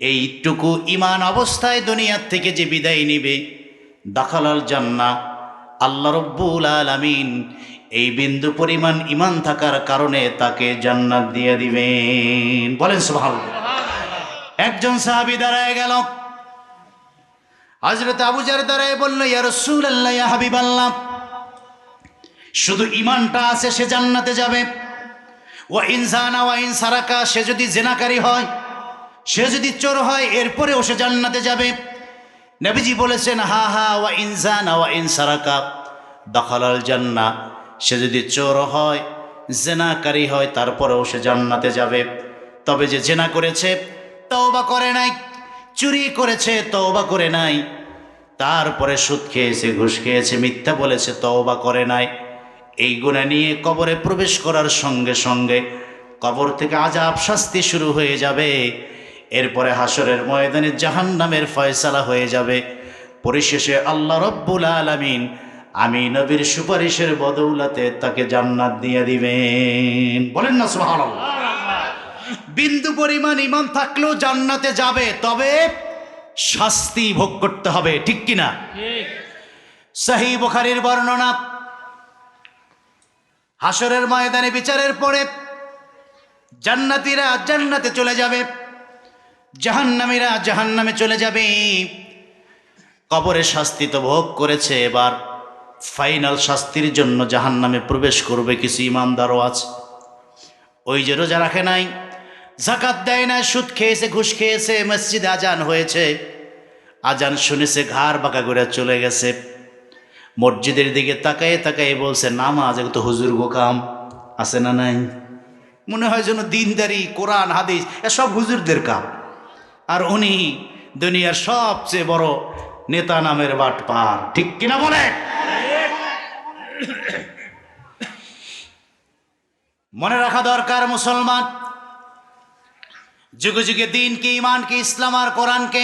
এইটুকু ইমান অবস্থায় দুনিয়ার থেকে যে বিদায় নিবে দাখালাল জান্না আল্লাহ রব্বুল আলামিন এই বিন্দু পরিমাণ ইমান থাকার কারণে তাকে জান্নাত দিয়ে দিবেন। বলেন সুবহানাল্লাহ। একজন সাহাবি দাঁড়ায় গেল। হজরত আবুজার দাঁড়ায় বলল ইয়া আল্লাহ ইয়া হাবিবাল্লাহ শুধু ইমানটা আছে সে জান্নাতে যাবে। ও ইনসানা ওয়া ইনসারাকা সে যদি জেনাকারী হয় সে যদি চোর হয়, এরপরেও সে জান্নাতে যাবে। নবীজি বলেছেন, হা হা, ওয়া ইনসান ওয়া ইনসারাকা, দখলাল জান্না। সে যদি চোর হয়, জেনাকারী হয়, তারপরেও সে জান্নাতে যাবে। তবে যে জেনা করেছে, তওবা করে নাই। চুরি করেছে, তওবা করে নাই। তারপরে সুদ খেয়েছে, ঘুষ খেয়েছে, মিথ্যা বলেছে, তওবা করে নাই। এই গুণা নিয়ে কবরে প্রবেশ করার সঙ্গে সঙ্গে কবর থেকে আজাব শাস্তি শুরু হয়ে যাবে। এরপরে হাসরের ময়দানে জাহান নামের ফয়সালা হয়ে যাবে। পরিশেষে আল্লাহ রব্বুল আলামিন আমি নবীর সুপারিশের বদৌলাতে তাকে জান্নাত দিয়ে দিবেন। বলেন না সুবহানাল্লাহ। বিন্দু পরিমাণ ইমান থাকলেও জান্নাতে যাবে, তবে শাস্তি ভোগ করতে হবে, ঠিক কিনা? সাহি বুখারীর বর্ণনা হাসরের ময়দানে বিচারের পরে জান্নাতীরা জান্নাতে চলে যাবে। জাহান্নামীরা জাহান্নামে চলে যাবে। কবরে শাস্তি তো ভোগ করেছে, এবার ফাইনাল শাস্তির জন্য জাহান্নামে প্রবেশ করবে কিছু ইমানদারও আছে। ওই যে রোজা রাখে নাই জাকাত দেয় না সুদ খেয়েছে, ঘুষ খেয়েছে, মসজিদে আজান হয়েছে। আজান শুনেছে, ঘাড় বাঁকা করে চলে গেছে। মসজিদের দিকে তাকায়ে তাকায়ে বলছে, নামাজ তো হুজুর গোকাম আছে না নাই? মনে হয় যেন দিনদারি, কোরআন, হাদিস, এসব হুজুরদের কাম। আর উনি দুনিয়ার সবচেয়ে বড় নেতা নামের বাট পার ঠিক কিনা বলে? মনে রাখা দরকার মুসলমান, যুগে যুগে দিনকে ইমানকে ইসলাম আর কোরআনকে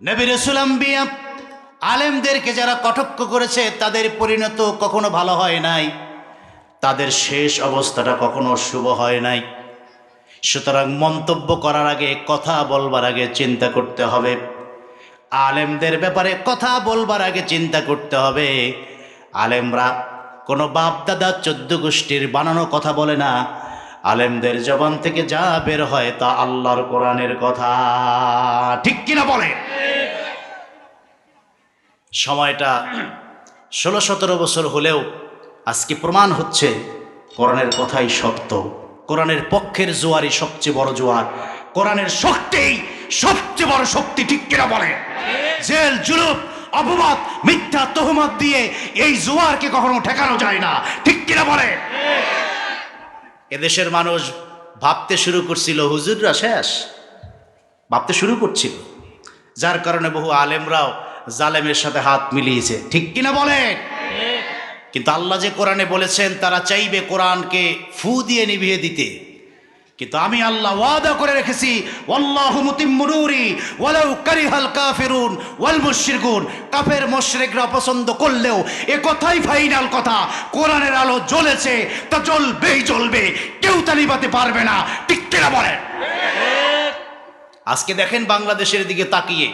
নবী রসুল আম্বিয়া আলেমদেরকে যারা কটক্ষ করেছে, তাদের পরিণত কখনো ভালো হয় নাই, তাদের শেষ অবস্থাটা কখনো শুভ হয় নাই। সুতরাং মন্তব্য করার আগে, কথা বলবার আগে চিন্তা করতে হবে। আলেমদের ব্যাপারে কথা বলবার আগে চিন্তা করতে হবে। আলেমরা কোনো বাপ দাদা চোদ্দ গোষ্ঠীর বানানো কথা বলে না। আলেমদের জবান থেকে যা বের হয় তা আল্লাহর কোরআনের কথা। ঠিক কিনা বলে? সময়টা ষোলো সতেরো বছর হলেও আজকে প্রমাণ হচ্ছে কোরআনের কথাই সত্য। কোরআনের পক্ষের জোয়ারই সবচেয়ে বড় জোয়ার। কোরআনের শক্তিই সবচেয়ে বড় শক্তি, ঠিক কিনা বলে? জেল জুলুপ অপবাদ, মিথ্যা, তহমত দিয়ে এই জোয়ারকে কখনো ঠেকানো যায় না, ঠিক কিনা বলে? এদেশের মানুষ ভাবতে শুরু করছিল, হুজুররা শেষ? ভাবতে শুরু করছিল। যার কারণে বহু আলেমরাও জালেমের সাথে হাত মিলিয়েছে, ঠিক কিনা বলেন কিন্তু আল্লাহ যে কোরআনে বলেছেন, তারা চাইবে কোরআনকে ফু দিয়ে নিভিয়ে দিতে। কিন্তু আমি আল্লাহ ওয়াদা করে রেখেছি, ওয়াল্লাহু মুতিম্মু নূরি ওয়ালাউ কারিহাল কাফিরুন ওয়াল মুশরিকুন। কাফের মুশরিকরা পছন্দ করলেও এ কথাই ফাইনাল কথা। কোরআনের আলো জ্বলেছে, তা জ্বলবেই জ্বলবে, কেউ তা নিভাতে পারবে না, ঠিক কিনা বলেন? আজকে দেখেন বাংলাদেশের দিকে তাকিয়ে।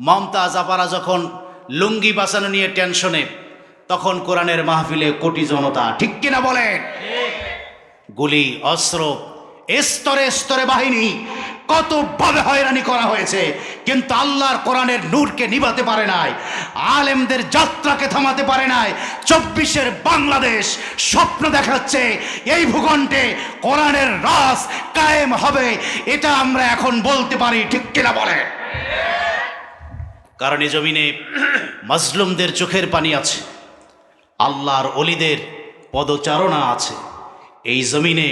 মমতাজ আপারা যখন লুঙ্গি বাঁচানো নিয়ে টেনশনে তখন কোরআনের মাহফিলে কোটি জনতা, ঠিক কিনা বলেন? গুলি, অস্ত্র, স্তরে স্তরে বাহিনী কতভাবে হয়রানি করা হয়েছে, কিন্তু আল্লাহর কোরআনের নূরকে নিভাতে পারে নাই, আলেমদের যাত্রাকে থামাতে পারে নাই, চব্বিশের বাংলাদেশ স্বপ্ন দেখাচ্ছে, এই ভূখণ্ডে কোরআনের রাস কায়েম হবে, এটা আমরা এখন বলতে পারি, ঠিক কিনা বলে কারণ এই জমিনে মাজলুমদের চোখের পানি আছে। আল্লাহর অলিদের পদচারণা আছে। এই জমিনে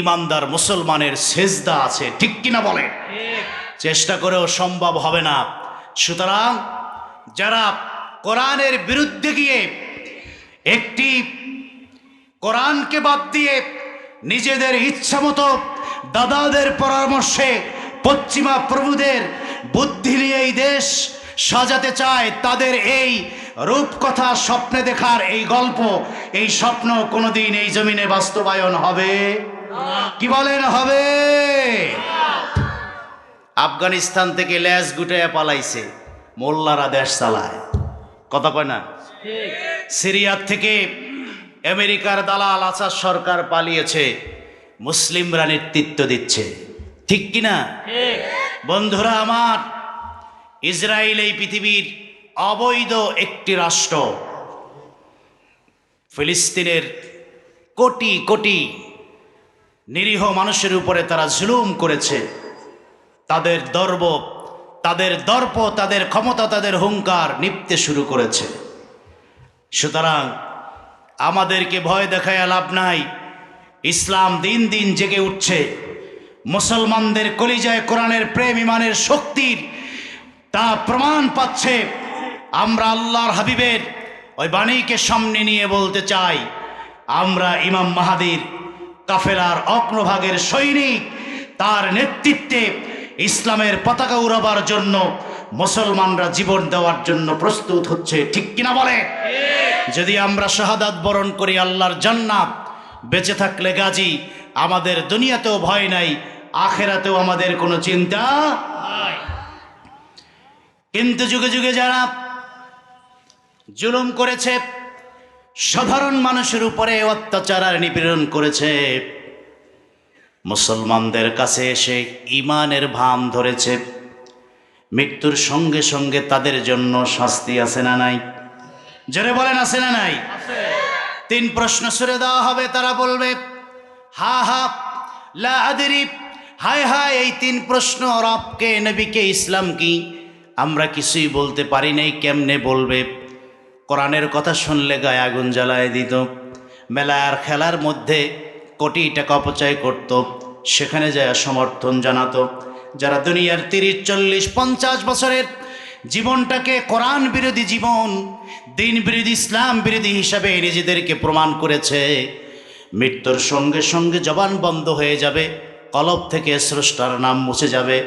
ইমানদার মুসলমানের সেজদা আছে, ঠিক কিনা বলে চেষ্টা করেও সম্ভব হবে না। সুতরাং যারা কোরআনের বিরুদ্ধে গিয়ে একটি কোরআনকে বাদ দিয়ে নিজেদের ইচ্ছা মতো দাদাদের পরামর্শে পশ্চিমা প্রভুদের বুদ্ধি নিয়ে এই দেশ সাজাতে চায়, তাদের এই রূপকথা স্বপ্নে দেখার এই গল্প, এই স্বপ্ন কোনোদিন এই জমিনে বাস্তবায়ন হবে? কি বলেন, হবে? আফগানিস্তান থেকে ল্যাস গুটাইয়া পালাইছে, মোল্লারা দেশ চালায়। কথা কয় না? সিরিয়ার থেকে আমেরিকার দালাল আসাদ সরকার পালিয়েছে, মুসলিমরা নেতৃত্ব দিচ্ছে। ঠিক কিনা? বন্ধুরা আমার, ইসরায়েল এই পৃথিবীর অবৈধ একটি রাষ্ট্র। ফিলিস্তিনের কোটি কোটি নিরীহ মানুষের উপরে তারা জুলুম করেছে। তাদের দর্ব, তাদের দর্প, তাদের ক্ষমতা, তাদের হুঙ্কার নিপতে শুরু করেছে। সুতরাং আমাদেরকে ভয় দেখায় লাভ নাই। ইসলাম দিন দিন জেগে উঠছে। মুসলমানদের কলিজায় কোরআনের প্রেম ইমানের শক্তির তা প্রমাণ পাচ্ছে। আমরা আল্লাহর হাবিবের ওই বাণীকে সামনে নিয়ে বলতে চাই, আমরা ইমাম মাহাদির কাফেলার অগ্রভাগের সৈনিক, তার নেতৃত্বে ইসলামের পতাকা উড়াবার জন্য মুসলমানরা জীবন দেওয়ার জন্য প্রস্তুত হচ্ছে, ঠিক কিনা বলে? যদি আমরা শাহাদাত বরণ করি আল্লাহর জান্নাত, বেঁচে থাকলে গাজী, আমাদের দুনিয়াতেও ভয় নাই, আখেরাতেও আমাদের কোনো চিন্তা কিন্তু যুগে যুগে যারা জুলুম করেছে সাধারণ মানুষের উপরে অত্যাচার আর নিপীড়ন করেছে। মুসলমানদের কাছে এসে ইমানের ভাম ধরেছে। মৃত্যুর সঙ্গে সঙ্গে তাদের জন্য শাস্তি আছে না নাই? জোরে বলেন আছে না নাই? তিন প্রশ্ন সুরে দেওয়া হবে তারা বলবে হা হা লা আদরি হায় হায় এই তিন প্রশ্ন রবকে নবীকে ইসলাম কি? আমরা কিছুই বলতে পারি নাই কেমনে বলবে? কোরআনের কথা শুনলে গায়ে আগুন জ্বালায় দিত। মেলার খেলার মধ্যে কোটি টাকা অপচয় করত। সেখানে যায় সমর্থন জানাতো। যারা দুনিয়ার তিরিশ, চল্লিশ, পঞ্চাশ বছরের জীবনটাকে কোরআন বিরোধী জীবন, দিন বিরোধী, ইসলাম বিরোধী হিসাবে নিজেদেরকে প্রমাণ করেছে, মৃত্যুর সঙ্গে সঙ্গে জবান বন্ধ হয়ে যাবে, কলব থেকে স্রষ্টার নাম মুছে যাবে।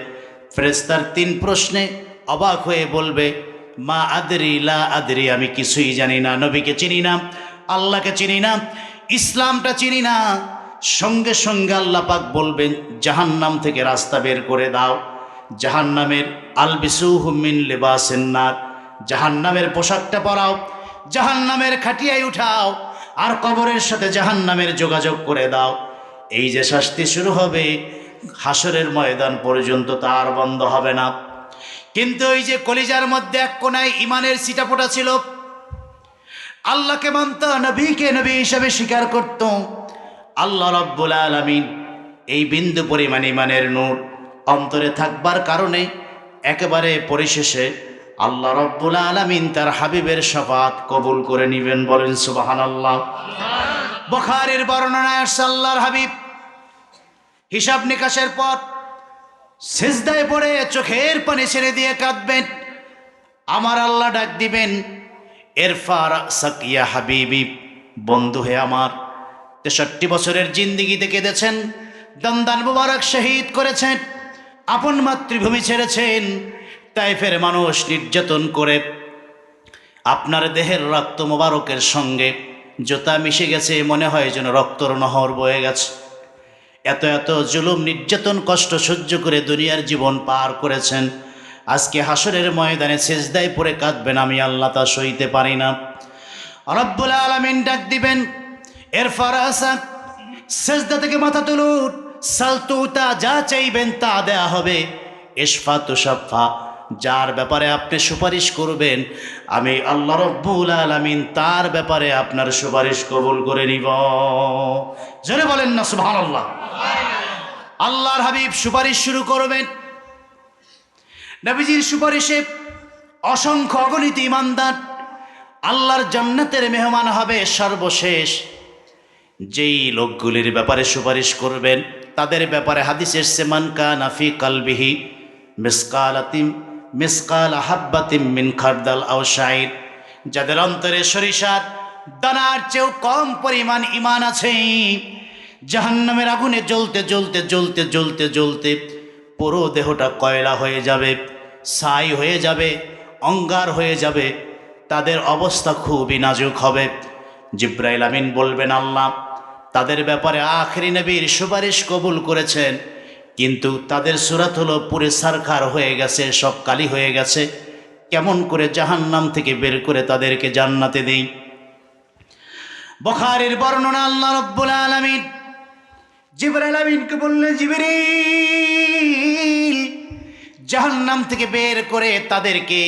ফেরেস্তার তিন প্রশ্নে অবাক হয়ে বলবে মা আদরি, লা আদরি, আমি কিছুই জানি না, নবীকে চিনি না, আল্লাহকে চিনি না, ইসলামটা চিনি না। সঙ্গে সঙ্গে আল্লাহ পাক বলবেন, জাহান্নাম থেকে রাস্তা বের করে দাও। জাহান্নামের আলবিসুহমিন লেবাসেন্নার জাহান্নামের পোশাকটা পরাও, জাহান্নামের খাটিয়ায় উঠাও, আর কবরের সাথে জাহান্নামের যোগাযোগ করে দাও। এই যে শাস্তি শুরু হবে হাসরের ময়দান পর্যন্ত তার বন্ধ হবে না। কিন্তু ওই যে কলিজার মধ্যে এক কোনায় ইমানের সিটাপোটা ছিল আল্লাহকে মানত নবীকে নবী হিসাবে স্বীকার করত। আল্লাহ রব্বুল আলমিন এই বিন্দু পরিমাণ ইমানের নূর অন্তরে থাকবার কারণে একেবারে পরিশেষে আল্লাহ রব্বুল আলমিন তার হাবিবের শফাত কবুল করে নিবেন বলেন সুবাহান আল্লাহ বখারের বর্ণনায় আল্লাহর হাবিব। হিসাব নিকাশের পর সেজদায় পড়ে চোখের পানি ছেড়ে দিয়ে কাঁদবেন। আমার আল্লাহ ডাক দিবেন, এরফার সাকিয়া হাবিবি, বন্ধু হে আমার, তেষট্টি বছরের জিন্দিগিতে কেঁদেছেন দমদান মুবারক শহীদ করেছেন, আপন মাতৃভূমি ছেড়েছেন, তাইফের মানুষ নির্যাতন করে, আপনার দেহের রক্ত মোবারকের সঙ্গে জোতা মিশে গেছে, মনে হয় যেন রক্তর নহর বয়ে গেছে। এত এত জুলুম, নির্যাতন, কষ্ট সহ্য করে দুনিয়ার জীবন পার করেছেন। আজকে হাসরের ময়দানে সেজদায় পরে কাঁদবেন আমি, আল্লাহ তা সইতে পারি না। রব্বুল আলমিন ডাক দিবেন, এর ফারাসাক সেজদা থেকে মাথা তুলুন সালতুতা যা চাইবেন তা দেয়া হবে। ইসফা তুষাফা যার ব্যাপারে আপনি সুপারিশ করবেন, আমি আল্লাহ রব্বুল আলমিন তার ব্যাপারে আপনার সুপারিশ কবুল করে নিব। জোরে বলেন না সুবহান আল্লাহ আল্লাহর হাবিব সুপারিশ শুরু করবেন। নবীজির সুপারিশে অসংখ্য অগণিত ইমানদার, আল্লাহর জান্নাতের মেহমান হবে সর্বশেষ। যেই লোকগুলির ব্যাপারে সুপারিশ করবেন, তাদের ব্যাপারে হাদিস এসছে মানকা নাফি কালবিহি মিসকাল আতিম মিসকাল আহাব্বাতিম মিন খারদাল শাইর যাদের অন্তরে সরিষার দানার চেয়েও কম পরিমাণ ইমান আছে, জাহান্নামের আগুনে জ্বলতে জ্বলতে জ্বলতে জ্বলতে জ্বলতে পুরো দেহটা কয়লা হয়ে যাবে, ছাই হয়ে যাবে, অঙ্গার হয়ে যাবে। তাদের অবস্থা খুবই নাজুক হবে। জিব্রাইল আমিন বলবেন, আল্লাহ, তাদের ব্যাপারে আখরি নবীর সুপারিশ কবুল করেছেন। কিন্তু তাদের সুরাত হলো পুরে সারখার হয়ে গেছে, সব কালি হয়ে গেছে। কেমন করে জাহান্নাম থেকে বের করে তাদেরকে জান্নাতে দেই? বখারের বর্ণনা আল্লাহ রব্বুল আলমিন। জিবরাইল আমিনকে বললেন জিবরিল, জাহান্নাম থেকে বের করে তাদেরকে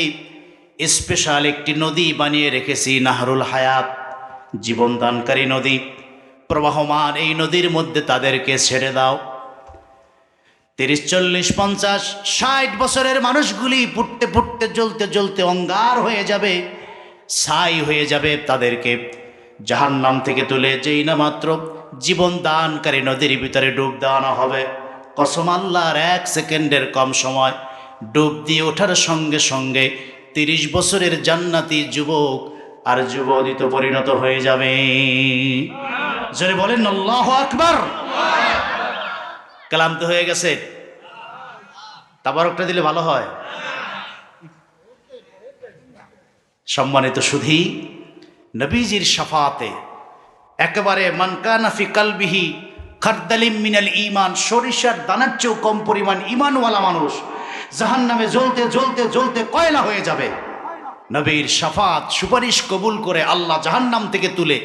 স্পেশাল একটি নদী বানিয়ে রেখেছি, নাহরুল হায়াত, জীবনদানকারী নদী। প্রবাহমান এই নদীর মধ্যে তাদেরকে ছেড়ে দাও। তিরিশ, চল্লিশ, পঞ্চাশ, ষাট বছরের মানুষগুলি পুটতে পুটতে জ্বলতে জ্বলতে অঙ্গার হয়ে যাবে, ছাই হয়ে যাবে তাদেরকে। জাহান্নাম থেকে তুলে যেই না মাত্র জীবন দানকারী নদীর ভিতরে ডুব দেওয়ানো হবে। কসম আল্লাহর এক সেকেন্ডের কম সময় ডুব দিয়ে ওঠার সঙ্গে সঙ্গে তিরিশ বছরের জান্নাতি যুবক আর যুবদিত পরিণত হয়ে যাবে। জোরে বলেন, আল্লাহ আকবার। ক্লান্ত হয়ে গেছে। তাবারকটা দিলে ভালো হয়। সম্মানিত সুধী, নবীজির সাফাতে একেবারে মানকানাফি কালবিহি খারদালিম মিনাল ইমান সরিষার দানার চেয়েও কম পরিমাণ ইমানওয়ালা মানুষ জাহান নামে জ্বলতে জ্বলতে জ্বলতে কয়লা হয়ে যাবে। নবীর সাফাত সুপারিশ কবুল করে আল্লাহ জাহান্নাম থেকে তুলে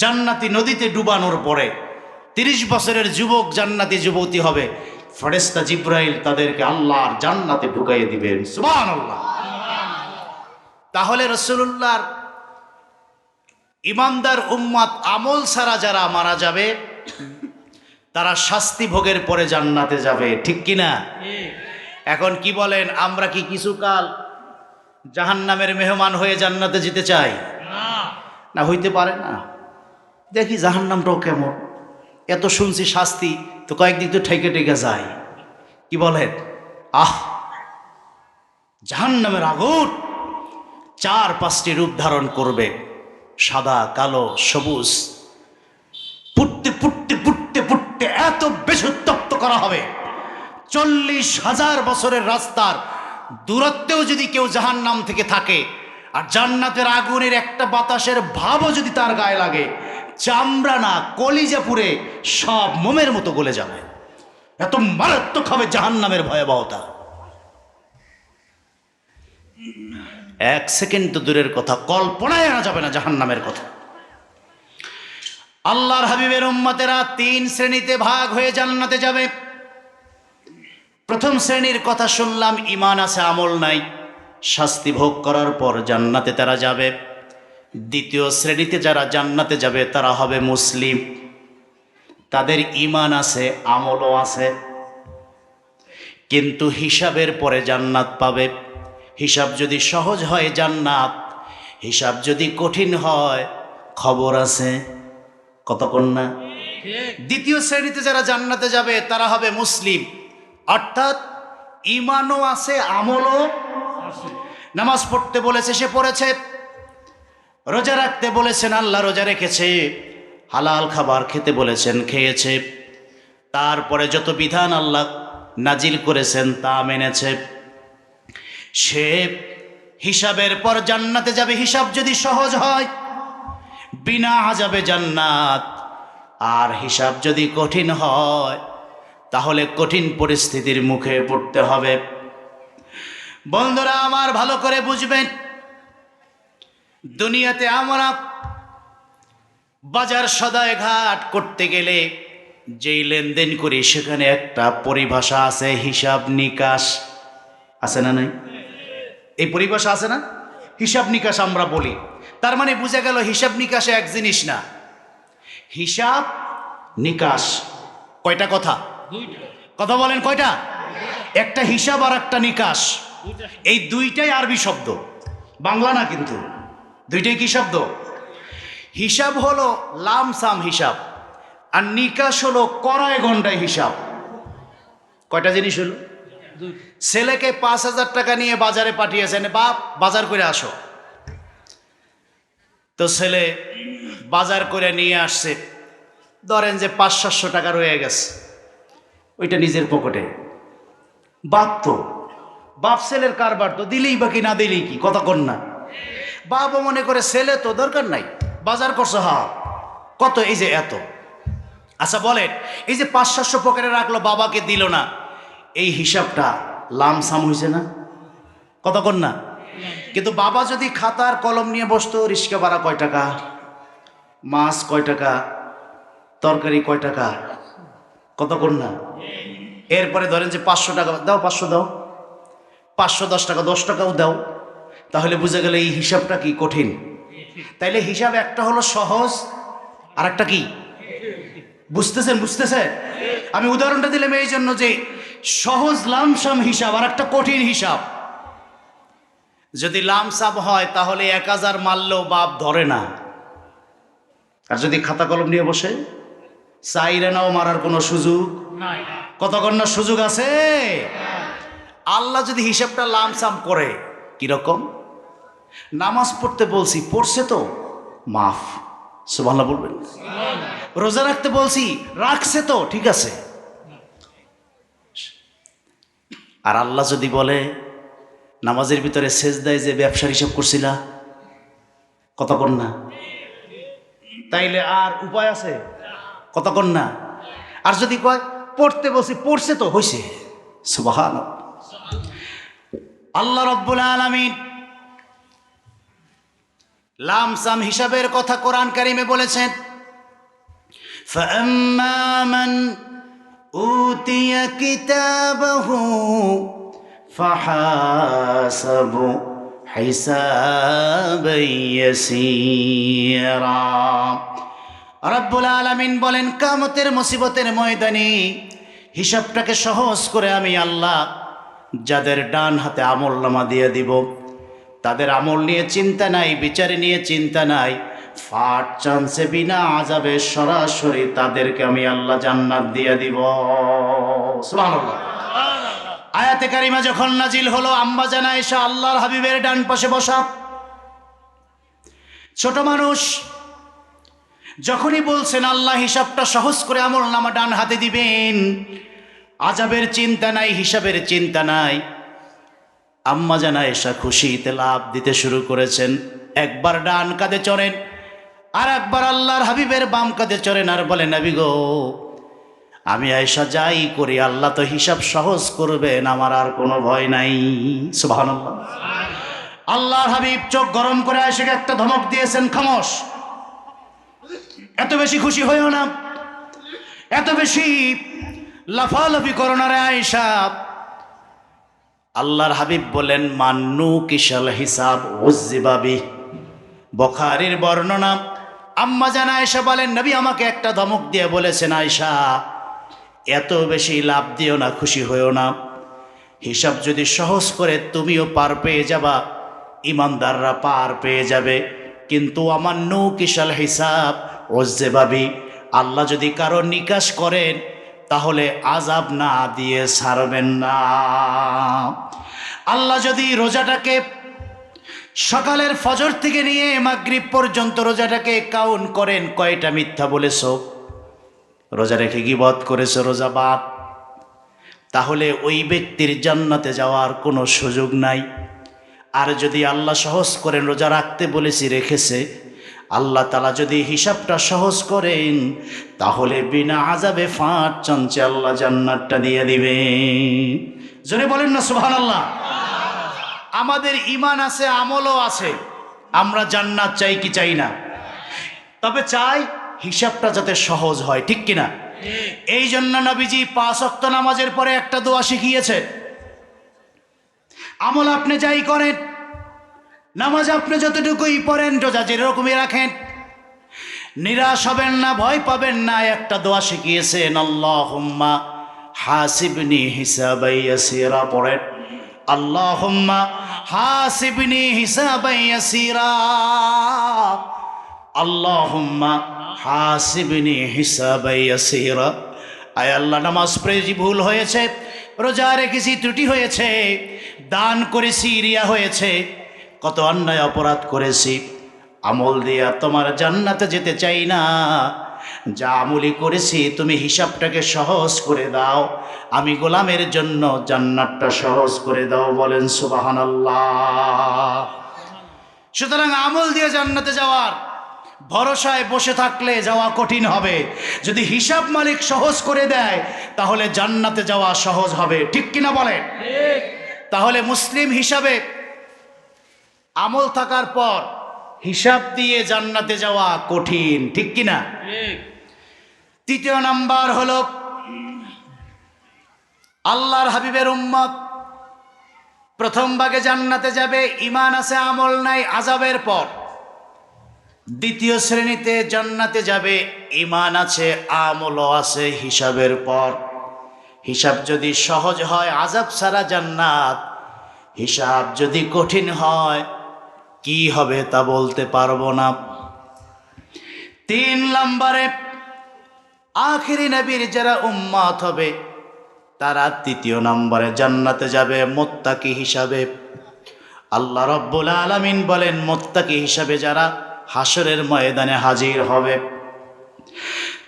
জান্নাতি নদীতে ডুবানোর পরে তিরিশ বছরের যুবক জান্নাতি যুবতী হবে। ফরেস্তা জিব্রাইল তাদেরকে আল্লাহর জান্নাতে ঢুকাইয়ে দিবেন। সুবান আল্লাহ তাহলে রসুল্লাহর ইমানদার উম্মাদ আমল ছাড়া যারা মারা যাবে, তারা শাস্তি ভোগের পরে জান্নাতে যাবে। ঠিক কিনা এখন কি বলেন, আমরা কি কিছুকাল জাহান্নামের মেহমান হয়ে জান্নাতে যেতে চাই? না, হইতে পারে না। দেখি জাহান্নামটাও কেমন। এত শুনছি শাস্তি তো কয়েকদিন তো ঠেকে ঠেকে যায়। কি বলেন আহ! জাহান্নামের আগুন! চার পাঁচটি রূপ ধারণ করবে, সাদা, কালো, সবুজ। পুটতে পুটতে পুটতে পুটতে এত বেশি উত্তপ্ত করা হবে। চল্লিশ হাজার বছরের রাস্তার দূরত্বেও যদি কেউ জাহান নাম থেকে থাকে, আর জান্নাতের আগুনের একটা বাতাসের ভাবও যদি তার গায়ে লাগে চামড়া না কলিজা পুড়ে সব মোমের মতো গলে যাবে। এত মারাত্মক হবে জাহান নামের ভয়াবহতা। এক সেকেন্ড তো দূরের কথা, কল্পনায় আনা যাবে না জাহান নামের কথা। আল্লাহর হাবিবের উম্মতেরা তিন শ্রেণীতে ভাগ হয়ে জান্নাতে যাবে। প্রথম শ্রেণির কথা শুনলাম ইমান আছে আমল নাই। শাস্তি ভোগ করার পর জান্নাতে তারা যাবে। দ্বিতীয় শ্রেণীতে যারা জান্নাতে যাবে, তারা হবে মুসলিম। তাদের ইমান আছে, আমলও আছে। কিন্তু হিসাবের পরে জান্নাত পাবে। হিসাব যদি সহজ হয় জান্নাত, হিসাব যদি কঠিন হয়, খবর আছে। কতক্ষণ না? দ্বিতীয় শ্রেণীতে যারা জান্নাতে যাবে, তারা হবে মুসলিম। অর্থাৎ ইমানও আছে, আমলও নামাজ পড়তে বলেছে, সে পড়েছে রোজা রাখতে বলেছেন, আল্লাহ রোজা রেখেছে, হালাল খাবার খেতে বলেছেন, খেয়েছে। তারপরে যত বিধান আল্লাহ নাজিল করেছেন, তা মেনেছে। সে হিসাবের পর জান্নাতে যাবে, হিসাব যদি সহজ হয়, বিনা যাবে জান্নাত। আর হিসাব যদি কঠিন হয়, তাহলে কঠিন পরিস্থিতির মুখে পড়তে হবে। বন্ধুরা, আমার ভালো করে বুঝবেন দুনিয়াতে আমরা বাজার সদায় ঘাট করতে গেলে যেই লেনদেন করি, সেখানে একটা পরিভাষা আছে, হিসাব নিকাশ। আছে না নাই? এই পরিভাষা আছে না? হিসাব নিকাশ আমরা বলি। তার মানে বুঝা গেল, হিসাব নিকাশে এক জিনিস না। হিসাব নিকাশ। কয়টা কথা? কথা বলেন কয়টা? একটা হিসাব আর একটা নিকাশ। এই দুইটাই আরবি শব্দ। বাংলা না কিন্তু। দুইটাই কি শব্দ? হিসাব হলো লামসাম হিসাব, আর নিকাশ হলো কড়ায় ঘন্টায় হিসাব। কয়টা জিনিস হলো? ছেলেকে পাঁচ হাজার টাকা নিয়ে বাজারে পাঠিয়েছেন, বাপ, বাজার করে আসো। তো ছেলে বাজার করে নিয়ে আসছে, ধরেন যে পাঁচ, সাতশো টাকা রয়ে গেছে, ওইটা নিজের পকেটে। বাপ তো, বাপ ছেলের কারবার তো, দিলেই বাকি না দিলেই কি, কথা না। বাবা মনে করে ছেলে তো দরকার নাই। বাজার করছ হা কত এই যে এত? আচ্ছা বলেন, এই যে পাঁচ, সাতশো পকেটে রাখল, বাবাকে দিল না। এই হিসাবটা লামসাম হয়েছে না? কতক্ষণ না? কিন্তু বাবা যদি খাতার কলম নিয়ে বসতো রিক্সা ভাড়া কয় টাকা? মাছ কয় টাকা? তরকারি কয় টাকা? কতক্ষণ না? এরপরে ধরেন যে পাঁচশো টাকা, দাও পাঁচশো দাও। পাঁচশো, দশ টাকা, দশ টাকাও দাও। তাহলে বুঝে গেলে এই হিসাবটা কি কঠিন? তাইলে হিসাব একটা হলো সহজ আর একটা কি? বুঝতেছেন বুঝতেছেন? আমি উদাহরণটা দিলাম এই জন্য যে সহজ লামসাম হিসাব আর একটা কঠিন হিসাব। যদি লামসাম হয়, তাহলে এক হাজার মারলেও বাপ ধরে না। আর যদি খাতা কলম নিয়ে বসে, চাইরে নাও মারার কোনো সুযোগ? কতক্ষণ না সুযোগ আছে? আল্লাহ যদি হিসাবটা লামসাম করে, কীরকম? নামাজ পড়তে বলছি, পড়ছে তো? মাফ, সুবহানাল্লাহ বলবেন। রোজা রাখতে বলছি, রাখছে তো, ঠিক আছে। আর আল্লাহ যদি বলে, নামাজের ভিতরে শেষ দেয় যে ব্যবসার হিসাব করছিলা কতক্ষণ না। তাইলে আর উপায় আছে? কতক্ষণ না। আর যদি কয়, পড়তে বলছি, পড়ছে তো হয়েছে সুবাহান আল্লাহ রব্বুল আলমিন লামসাম হিসাবের কথা কোরআন কারিমে বলেছেন فأما من أوتي كتابه فحاسب حسابا يسيرا রব্বুল আলামিন বলেন কামতের মুসিবতের ময়দানে হিসাবটাকে সহজ করে আমি আল্লাহ যাদের ডান হাতে আমল নামা দিয়ে দিব তাদের আমল নিয়ে চিন্তা নাই, বিচার নিয়ে চিন্তা নাই। ফাট চান্সে বিনা আজাবে সরাসরি তাদেরকে আমি আল্লাহ জান্নাত দিয়ে দিব। আয়াতে কারিমা যখন নাজিল হলো, আম্মা জানা এসে আল্লাহর হাবিবের ডান পাশে বসা। ছোট মানুষ, যখনই বলছেন, আল্লাহ হিসাবটা সহজ করে আমল নামা ডান হাতে দিবেন। আজাবের চিন্তা নাই, হিসাবের চিন্তা নাই। আম্মা জানা এসা খুশিতে লাভ দিতে শুরু করেছেন। একবার ডান কাঁধে চড়েন, আর একবার আল্লাহর হাবিবের বাম কাঁধে চড়েন আর বলেন, নাবি গো, আমি আয়সা যাই করি, আল্লাহ তো হিসাব সহজ করবেন, আমার আর কোনো ভয় নাই। সুবাহ আল্লাহর হাবিব চোখ গরম করে আয়সাকে একটা ধমক দিয়েছেন, খামোশ, এত বেশি খুশি হইও না। এত বেশি লাফালাফি করো না আয়সা আল্লাহর হাবিব বলেন, মান্নু কিশাল হিসাব উজ্জিবাবি বখারির বর্ণনা, আম্মা জানা আয়সা বলেন, নবী আমাকে একটা ধমক দিয়ে বলেছেন আয়সা এত বেশি লাভ দিও না, খুশি হইও না। হিসাব যদি সহজ করে তুমিও পার পেয়ে যাবা, ইমানদাররা পার পেয়ে যাবে। কিন্তু আমার নৌ কিশাল হিসাব ওজ্জেবাবি আল্লাহ যদি কারও নিকাশ করেন তাহলে আজাব না দিয়ে ছাড়বেন না। আল্লাহ যদি রোজাটাকে সকালের ফজর থেকে নিয়ে মাগরিব পর্যন্ত রোজাটাকে কাউন করেন, কয়টা মিথ্যা বলেছ? রোজা রেখে গিবত করেছ রোজা বাদ তাহলে ওই ব্যক্তির জান্নাতে যাওয়ার কোনো সুযোগ নাই। আর যদি আল্লাহ সহজ করেন, রোজা রাখতে বলেছি, রেখেছে আল্লাহ তালা যদি হিসাবটা সহজ করেন, তাহলে বিনা আজাবে ফাঁট চঞ্চে আল্লাহ জান্নাতটা দিয়ে দিবেন জোরে বলেন না সুহান আল্লাহ আমাদের ইমান আছে, আমলও আছে। আমরা জান্নাত চাই কি চাই না? তবে চাই হিসাবটা যাতে সহজ হয়, ঠিক কিনা? এই জন্য নবীজি পাঁচ অক্ত নামাজের পরে একটা দোয়া শিখিয়েছে। আমল আপনি যাই করেন নামাজ আপনি যতটুকুই পড়েন, রোজা যেরকমই রাখেন। নিরাশ হবেন না, ভয় পাবেন না, একটা দোয়া শিখিয়েছেন, আল্লাহুম্মা হাসিবনি হিসাবাইয়াসিরা পড়েন। আল্লাহুম্মা হাসিবনি হিসাবাইয়াসিরা আল্লাহুম্মা হাসিবনি হিসাবাইয়াসিরা আয় আল্লাহ, নামাজ প্রেজি ভুল হয়েছে, রোজা রেখেছি, ত্রুটি হয়েছে, দান করেছি, রিয়া হয়েছে। কত অন্যায় অপরাধ করেছি। আমল দিয়া তোমার জান্নাতে যেতে চাই না। যা আমলি করেছি তুমি হিসাবটাকে সহজ করে দাও। আমি গোলামের জন্য জান্নাতটা সহজ করে দাও বলেন সুবাহান সুতরাং আমল দিয়ে জান্নাতে যাওয়ার ভরসায় বসে থাকলে যাওয়া কঠিন হবে। যদি হিসাব মালিক সহজ করে দেয় তাহলে জান্নাতে যাওয়া সহজ হবে। ঠিক কিনা বলে তাহলে মুসলিম হিসাবে আমল থাকার পর হিসাব দিয়ে জান্নাতে যাওয়া কঠিন ঠিক কিনা? তৃতীয় নাম্বার হলো আল্লাহর হাবিবের উম্মত। প্রথম ভাগে জান্নাতে যাবে ইমান আছে আমল নাই আজাবের পর। দ্বিতীয় শ্রেণীতে জান্নাতে যাবে ইমান আছে আমলও আছে হিসাবের পর। হিসাব যদি সহজ হয় আজাব ছাড়া জান্নাত। হিসাব যদি কঠিন হয় কি হবে তা বলতে পারব না। তিন নম্বরে, আখিরি নবীর যারা উম্মাত হবে, তারা তৃতীয় নম্বরে জান্নাতে যাবে মোত্তাকি হিসাবে। আল্লাহ রব্বুল আলামিন বলেন, মোত্তাকি হিসাবে যারা হাসরের ময়দানে হাজির হবে,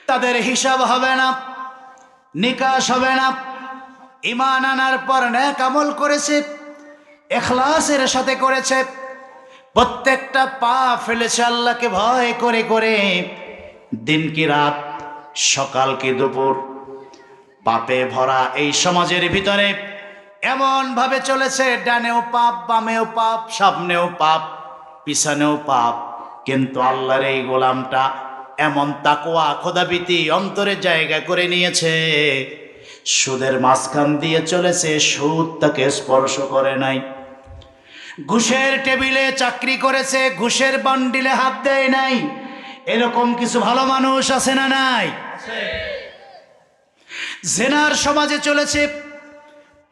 তাদের হিসাব হবে না, নিকাশ হবে না। ইমান আনার পর ন্যাক আমল করেছে, এখলাসের সাথে করেছে প্রত্যেকটা পা ফেলেছে আল্লাহকে ভয় করে করে। দিন কি রাত, সকাল কি দুপুর? পাপে ভরা এই সমাজের ভিতরে এমন ভাবে চলেছে, ডানেও পাপ, বামেও পাপ, সামনেও পাপ, পিছনেও পাপ। কিন্তু আল্লাহর এই গোলামটা এমন তাকোয়া খোদাবিতি অন্তরে জায়গা করে নিয়েছে। সুদের মাঝখান দিয়ে চলেছে, সুদ তাকে স্পর্শ করে নাই। ঘুষের টেবিলে চাকরি করেছে, ঘুষের বান্ডিলে হাত দেয় নাই। এরকম কিছু ভালো মানুষ আছে না নাই? জেনার সমাজে চলেছে,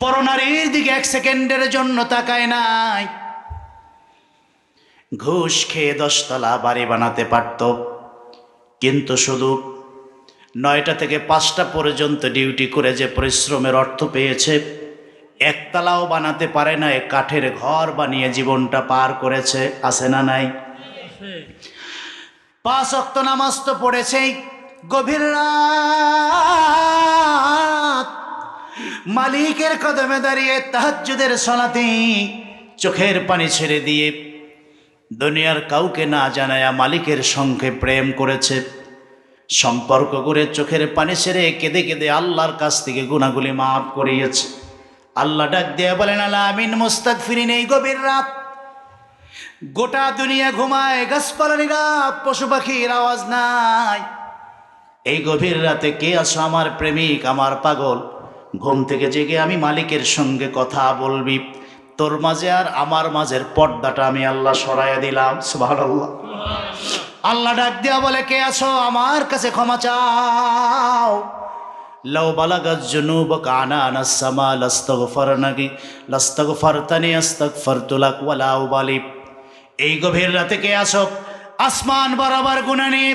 পরনারীর দিকে এক সেকেন্ডের জন্য তাকায় নাই। ঘুষ খেয়ে দশতলা বাড়ি বানাতে পারত, কিন্তু শুধু নয়টা থেকে পাঁচটা পর্যন্ত ডিউটি করে যে পরিশ্রমের অর্থ পেয়েছে একতলাও বানাতে পারে না কাঠের ঘর বানিয়ে জীবনটা পার করেছে, আছে না নাই? পাঁচ অক্ত নামাজ তো পড়েছেই, গভীর রাত। মালিকের কদমে দাঁড়িয়ে তাহাজ্জুদের সলাতে চোখের পানি ছেড়ে দিয়ে দুনিয়ার কাউকে না জানায়া মালিকের সঙ্গে প্রেম করেছে। সম্পর্ক করে চোখের পানি ছেড়ে কেঁদে কেঁদে আল্লাহর কাছ থেকে গুণাগুলি মাফ করিয়েছে। আল্লাহ ডাক দিয়ে বলেন আল্লাহ আমিন মোস্তাক ফিরিন এই গভীর রাত। গোটা দুনিয়া ঘুমায় গাছপালা নিরাপ পশু পাখির আওয়াজ নাই। এই গভীর রাতে কে আছো আমার প্রেমিক, আমার পাগল? ঘুম থেকে জেগে আমি মালিকের সঙ্গে কথা বলবি। তোর মাঝে আর আমার মাঝের পর্দাটা আমি আল্লাহ সরাইয়া দিলাম আল্লাহ ডাক দিয়া বলে, কে আছো আমার কাছে ক্ষমা চাও? لو بلغت جنوبك عنان السماء لاستغفرنك لاستغفرتني استغفرت لك ولا أبالي এই গভীর রাতে কে আসো আসমান বরাবর গুনানি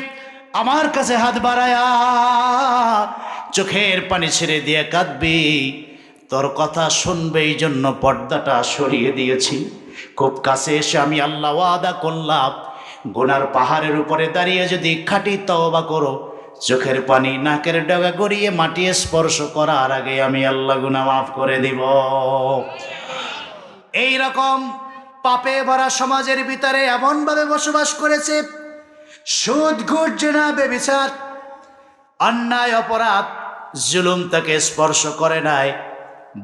আমার কাছে হাত বাড়ায়া চোখের পানি ছেড়ে দিয়ে কাঁদবি তোর কথা শুনবে এই জন্য পর্দাটা সরিয়ে দিয়েছি খুব কাছে এসে আমি আল্লাহ ওয়াদা করলাম গুনার পাহাড়ের উপরে দাঁড়িয়ে যদি খাটি তওবা করো চোখের পানি নাকের ডগা গড়িয়ে মাটি স্পর্শ করার আগে আমি আল্লাহ গুনা মাফ করে দিব। এই রকম পাপে ভরা সমাজের ভিতরে এমনভাবে বসবাস করেছে, সুদ ঘুট জেনা, বেবিচার, অন্যায়, অপরাধ, জুলুম তাকে স্পর্শ করে নাই,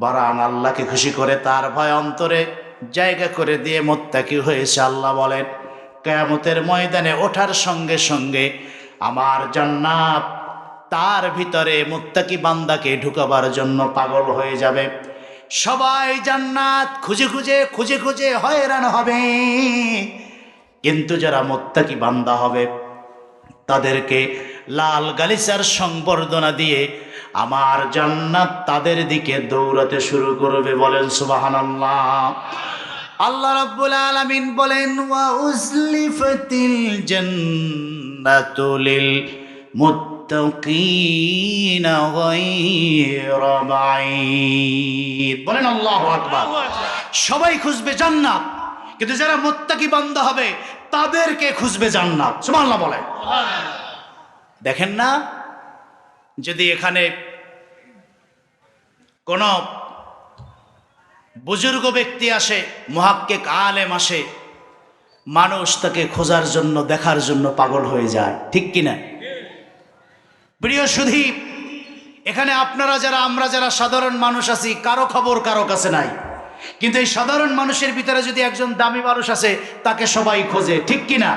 বরাং আল্লাহকে খুশি করে তার ভয় অন্তরে জায়গা করে দিয়ে মোত্তাকি হয়েছে। আল্লাহ বলেন, কেয়ামতের ময়দানে ওঠার সঙ্গে সঙ্গে আমার জান্নাত। তার ভিতরে মুত্তাকি বান্দাকে ঢুকাবার জন্য পাগল হয়ে যাবে। সবাই জান্নাত খুঁজে খুঁজে খুঁজে খুঁজে হয়রান হবে। কিন্তু যারা মোত্তাকি বান্দা হবে, তাদেরকে লাল গালিচার সংবর্ধনা দিয়ে আমার জান্নাত তাদের দিকে দৌড়াতে শুরু করবে বলেন সুবহানাল্লাহ। আল্লাহ রাব্বুল আলামিন বলেন ওয়া উজলিফাতিল জান্নাতু লিল মুত্তাকিনা গায়রা বাঈদ বলেন আল্লাহু আকবার। সবাই খুঁজবে জান্নাত কিন্তু যারা মুত্তাকি বান্দা হবে তাদেরকে খুঁজবে জান্নাত। সুবহানাল্লাহ বলেন। দেখেন না যদি এখানে কোন বুজুর্গ ব্যক্তি আসে, মহাক্কেক আলেম আসে, মানুষ তাকে খোঁজার জন্য, দেখার জন্য পাগল হয়ে যায়, ঠিক কিনা প্রিয় সুধী, এখানে আপনারা যারা, আমরা যারা সাধারণ মানুষ আছি, কারও খবর কারও কাছে নাই। কিন্তু এই সাধারণ মানুষের ভিতরে যদি একজন দামি মানুষ আছে, তাকে সবাই খোঁজে, ঠিক কিনা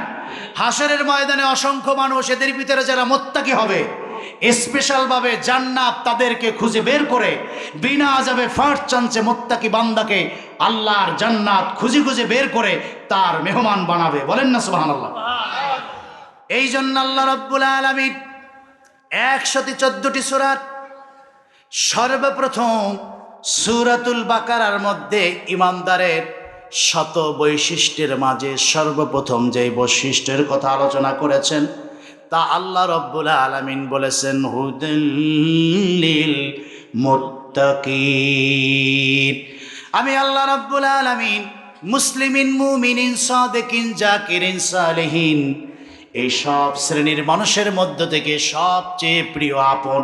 হাসরের ময়দানে অসংখ্য মানুষ, এদের ভিতরে যারা মোত্তাকি হবে স্পেশালভাবে জান্নাত তাদেরকে খুঁজে বের করে বিনা আজাবে ফার্স্ট চান্সে মোত্তাকি বান্দাকে আল্লাহর জান্নাত খুঁজে খুঁজে বের করে তার মেহমান বানাবে। বলেন না সুবাহান আল্লাহ এই জন্য আল্লাহ রব্বুল আলমিন একশত চোদ্দটি সুরাত সর্বপ্রথম সুরাতুল বাকারার মধ্যে ইমানদারের শত বৈশিষ্ট্যের মাঝে সর্বপ্রথম যে বৈশিষ্ট্যের কথা আলোচনা করেছেন তা আল্লাহ রব্বুল আলমিন বলেছেন হুদিল মুত্তাকিন। আমি আল্লাহ রব্বুল আলমিন মুসলিমিন, মুমিনিন, সাদেকিন, জাকিরিন, সালেহিন, এই সব শ্রেণির মানুষের মধ্য থেকে সবচেয়ে প্রিয় আপন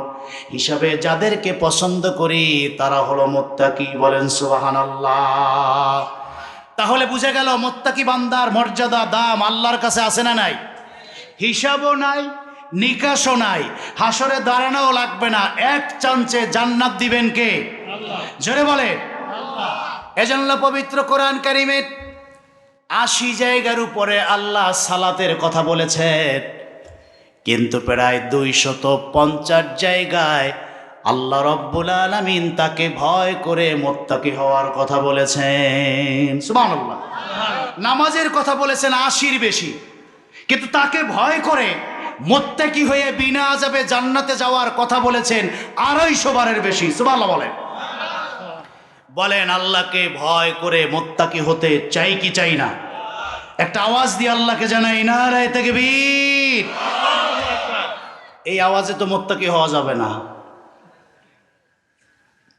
হিসাবে যাদেরকে পছন্দ করি, তারা হলো মোত্তাকি বলেন সুবাহান তাহলে বুঝে গেল মোত্তাকি বান্দার মর্যাদা, দাম আল্লাহর কাছে আছে না নাই? হিসাবও নাই নিকাশও নাই হাসরে দাঁড়ানোও লাগবে না। এক চান্সে জান্নাত দিবেন কে? জোরে বলে। এজন্য পবিত্র কোরআন কারিমের আশি জায়গার উপরে আল্লাহ সালাতের কথা বলেছেন। কিন্তু প্রায় দুইশত পঞ্চাশ জায়গায় আল্লাহ রব্বুল আলমিন তাকে ভয় করে মোত্তাকি হওয়ার কথা বলেছেন। সুমান নামাজের কথা বলেছেন আশির বেশি। কিন্তু তাকে ভয় করে মোত্তাকি হয়ে বিনা যাবে জান্নাতে যাওয়ার কথা বলেছেন আড়াইশো বারের বেশি সুমান বলেন। বলেন, আল্লাহকে ভয় করে মোত্তাকি হতে চাই কি চাই না? একটা আওয়াজ দিয়ে আল্লাহকে জানাই না রায় থেকে এই আওয়াজে তো মোত্তাকি হওয়া যাবে না।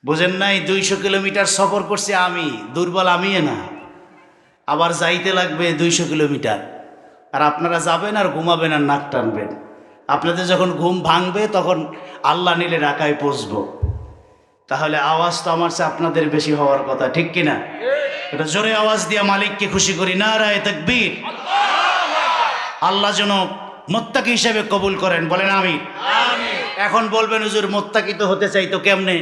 বুঝেন নাই, দুইশো কিলোমিটার সফর করছি আমি, দুর্বল আমি না। আবার যাইতে লাগবে দুইশো কিলোমিটার। আর আপনারা যাবেন আর ঘুমাবেন আর নাক টানবেন। আপনাদের যখন ঘুম ভাঙবে তখন আল্লাহ নিলে রাখায় পচবো। তাহলে আওয়াজ তো আমার চেয়ে আপনাদের বেশি হওয়ার কথা ঠিক কিনা? এটা জোরে আওয়াজ দিয়ে মালিককে খুশি করি। না রায় তকবীর। আল্লাহ যেন মোত্তাকি হিসেবে কবুল করেন। বলেন আমি এখন বলবেন হুজুর মোত্তাকি তো হতে চাই তো কেমনে?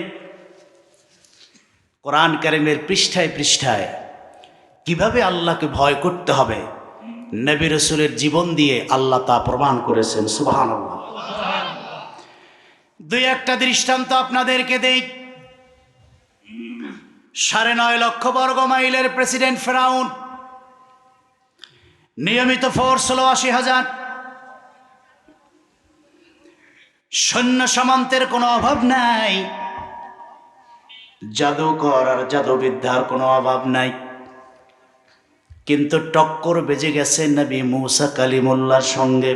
কোরআন কারিমের পৃষ্ঠায় পৃষ্ঠায় কীভাবে আল্লাহকে ভয় করতে হবে? নবী রসুলের জীবন দিয়ে আল্লাহ তা প্রমাণ করেছেন সুবাহান দুই একটা দৃষ্টান্ত আপনাদেরকে দেই। সাড়ে নয় লক্ষ বর্গ মাইলের প্রেসিডেন্ট ফেরাউন, নিয়মিত ফোর্স হলো আশি হাজার। সৈন্য সামন্তের কোনো অভাব নাই। জাদুকর আর জাদুবিদ্যার কোনো অভাব নাই। কিন্তু টক্কর বেজে গেছে নবী মুসা কালিমুল্লার সঙ্গে।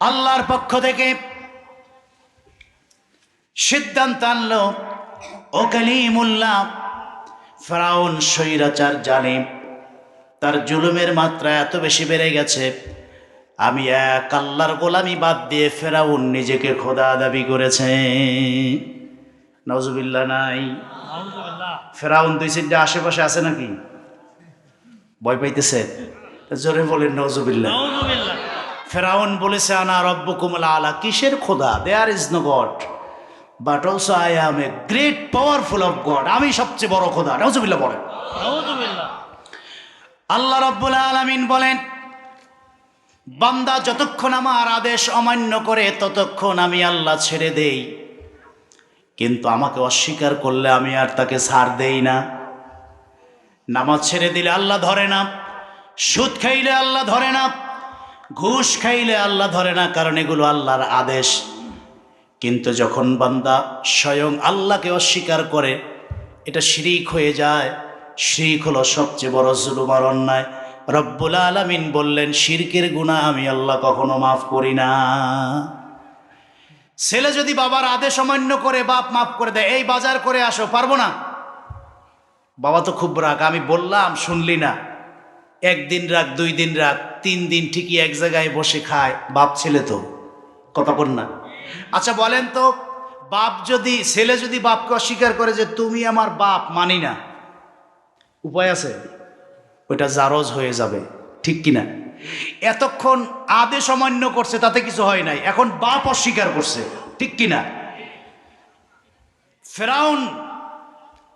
আল্লাহর পক্ষ থেকে সিদ্ধান্ত আনলো ও কালিমুল্লাহ ফ্রাউন স্বৈরাচার জালিম তার জুলুমের মাত্রা এত বেশি বেড়ে গেছে আমি এক আল্লাহর গোলামি বাদ দিয়ে ফেরাউন নিজেকে খোদা দাবি করেছে। নজুবিল্লা নাই। ফেরাউন দুই সিটটা আশেপাশে আছে নাকি? ভয় পাইতেছে। জোরে বলেন নজুবিল্লা ফেরাউন বলেছে আনা রব্বকুমলা আলা কিসের খোদা? There is no God but also I am a great powerful of God আমি সবচেয়ে বড় খোদা। নজুবিল্লা বলেন। আল্লাহ রব্বুল আলমিন বলেন বান্দা যতক্ষণ আমার আদেশ অমান্য করে ততক্ষণ আমি আল্লাহ ছেড়ে দেই। কিন্তু আমাকে অস্বীকার করলে আমি আর তাকে ছাড় দেই না। নামাজ ছেড়ে দিলে আল্লাহ ধরে না, সুদ খাইলে আল্লাহ ধরে না, ঘুষ খাইলে আল্লাহ ধরে না, কারণ এগুলো আল্লাহর আদেশ। কিন্তু যখন বান্দা স্বয়ং আল্লাহকে অস্বীকার করে, এটা শিরিক হয়ে যায়। শিরিক হলো সবচেয়ে বড় জুলুম আর অন্যায়। রব্বুল আলমিন বললেন, শিরকের গুণা আমি আল্লাহ কখনো মাফ করি না। ছেলে যদি বাবার আদেশ অমান্য করে, বাপ মাফ করে দেয়, এই বাজার করে আসো, পারব না। বাবা তো খুব রাগ, আমি বললাম, শুনলি না। একদিন রাগ দুই দিন রাগ তিন দিন ঠিকই এক জায়গায় বসে খায় বাপ ছেলে তো। কথা বল না। আচ্ছা বলেন তো, বাপ যদি, ছেলে যদি বাপকে অস্বীকার করে যে তুমি আমার বাপ, মানি না, উপায় আছে? ওইটা জারজ হয়ে যাবে, ঠিক কিনা এতক্ষণ আদেশ অমান্য করছে, তাতে কিছু হয় নাই। এখন বাপ অস্বীকার করছে, ঠিক কিনা ফেরাউন